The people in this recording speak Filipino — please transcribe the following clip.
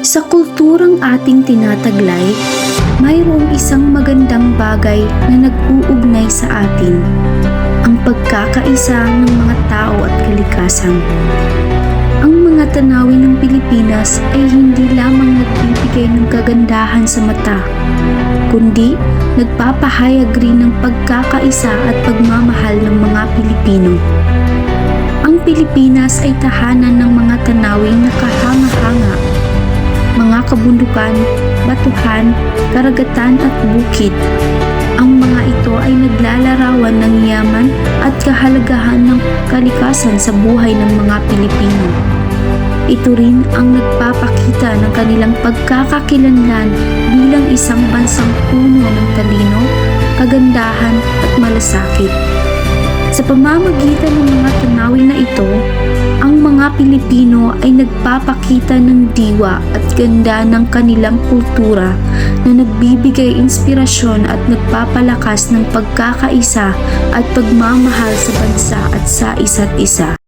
Sa kulturang ating tinataglay, mayroong isang magandang bagay na nag-uugnay sa atin, ang pagkakaisa ng mga tao at kalikasan. Ang mga tanawin ng Pilipinas ay hindi lamang nagbibigay ng kagandahan sa mata, kundi nagpapahayag rin ng pagkakaisa at pagmamahal ng mga Pilipino. Ang Pilipinas ay tahanan ng mga tanawin na mga kabundukan, batuhan, karagatan at bukid. Ang mga ito ay naglalarawan ng yaman at kahalagahan ng kalikasan sa buhay ng mga Pilipino. Ito rin ang nagpapakita ng kanilang pagkakakilanlan bilang isang bansang puno ng talino, kagandahan at malasakit. Sa pamamagitan ng mga ang Pilipino ay nagpapakita ng diwa at ganda ng kanilang kultura na nagbibigay inspirasyon at nagpapalakas ng pagkakaisa at pagmamahal sa bansa at sa isa't isa.